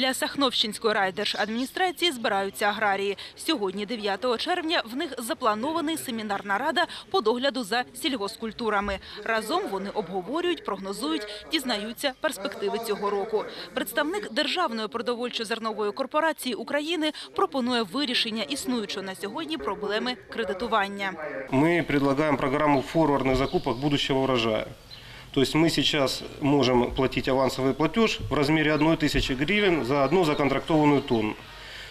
Біля Сахновщинської райдержадміністрації збираються аграрії. Сьогодні, 9 червня, в них запланований семінарна рада по догляду за сільгоспкультурами. Разом вони обговорюють, прогнозують, дізнаються перспективи цього року. Представник Державної продовольчо-зернової корпорації України пропонує вирішення існуючої на сьогодні проблеми кредитування. Мы предлагаем программу форвардных закупок будущего урожая. То есть мы сейчас можем платить авансовый платеж в размере 1 тысячи гривен за одну законтрактованную тонну.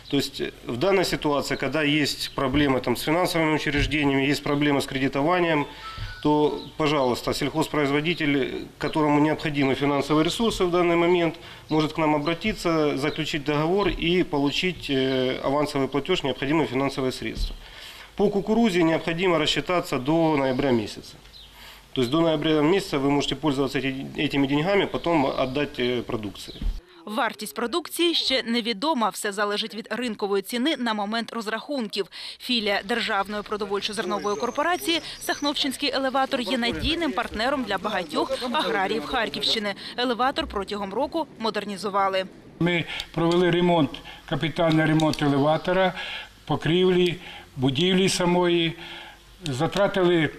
То есть в данной ситуации, когда есть проблемы там, с финансовыми учреждениями, есть проблемы с кредитованием, то, пожалуйста, сельхозпроизводитель, которому необходимы финансовые ресурсы в данный момент, может к нам обратиться, заключить договор и получить э, авансовый платеж, необходимые финансовые средства. По кукурузе необходимо рассчитаться до ноября месяца. То есть до ноября месяца вы можете пользоваться эти- этими деньгами, потом отдать э, продукции. Вартість продукції ще невідома. Все залежить від ринкової ціни на момент розрахунків. Філія Державної продовольчо-зернової корпорації Сахновщинський елеватор є надійним партнером для багатьох аграріїв Харківщини. Елеватор протягом року модернізували. Ми провели ремонт, капітальний ремонт елеватора, покрівлі, будівлі самої, затратили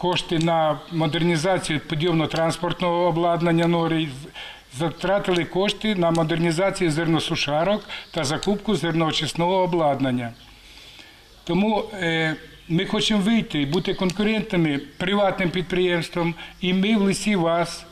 кошти на модернізацію подйомно-транспортного обладнання нори, затратили кошти на модернізацію зерносушарок та закупку зерноочисного обладнання. Тому е, ми хочемо вийти і бути конкурентами приватним підприємством, і ми в лисі вас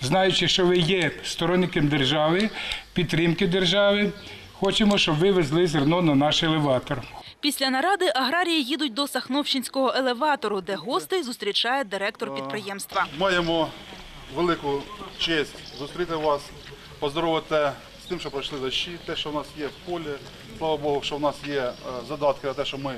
знаючи, що ви є сторонником держави, підтримки держави, хочемо, щоб ви везли зерно на наш елеватор. Після наради аграрії їдуть до Сахновщинського елеватору, де гостей зустрічає директор підприємства. Маємо велику честь зустріти вас, поздоровити з тим, що пройшли дощі, те, що в нас є в полі. Слава Богу, що в нас є е, задатки на те, що ми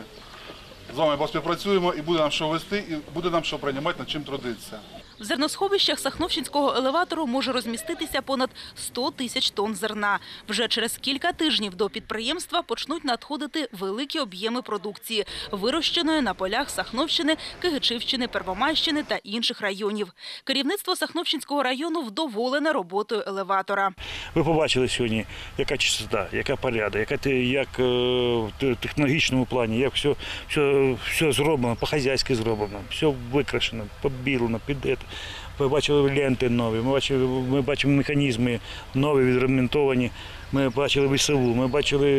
з вами поспівпрацюємо і буде нам що вести, і буде нам що приймати, над чим трудитися. В зерносховищах Сахновщинського елеватору може розміститися понад 100 тисяч тонн зерна. Вже через кілька тижнів до підприємства почнуть надходити великі об'єми продукції, вирощеної на полях Сахновщини, Кигичівщини, Первомайщини та інших районів. Керівництво Сахновщинського району вдоволене роботою елеватора. Ви побачили сьогодні, яка чистота, яка порядок, яка як е, в технологічному плані, як все, все, все зроблено, по-хазяйськи зроблено, все викрашено, побілено, підете. Ви бачили ленти нові, ми бачили, ми бачимо механізми нові, відремонтовані. Ми бачили веселу, ми бачили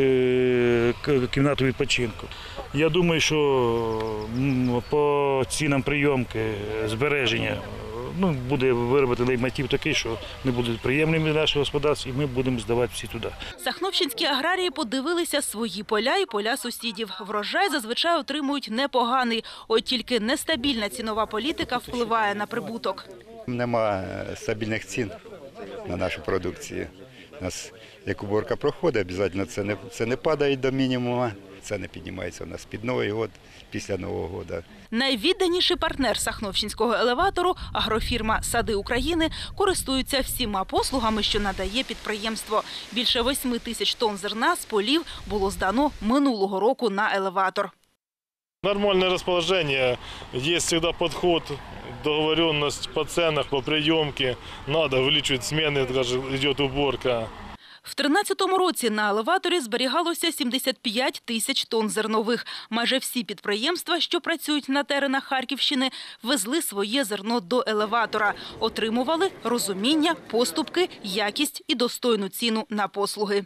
е, кімнату відпочинку. Я думаю, що по цінам прийомки, збереження ну, буде виробити лейтмотив такий, що не буде приємним для нашого господарства, і ми будемо здавати всі туди. Сахновщинські аграрії подивилися свої поля і поля сусідів. Врожай зазвичай отримують непоганий. От тільки нестабільна цінова політика впливає на прибуток. Нема стабільних цін на нашу продукцію. У нас як уборка проходить, обов'язково це не, це не падає до мінімуму. Це не піднімається у нас під Новий год, після Нового року. Найвідданіший партнер Сахновщинського елеватору – агрофірма «Сади України» користується всіма послугами, що надає підприємство. Більше 8 тисяч тонн зерна з полів було здано минулого року на елеватор. Нормальное расположение, есть всегда подход, договоренность по ценах, по приемке. Надо увеличивать смены, даже идет уборка. В 13-му році на елеваторі зберігалося 75 тисяч тонн зернових. Майже всі підприємства, що працюють на теренах Харківщини, везли своє зерно до елеватора. Отримували розуміння, поступки, якість і достойну ціну на послуги.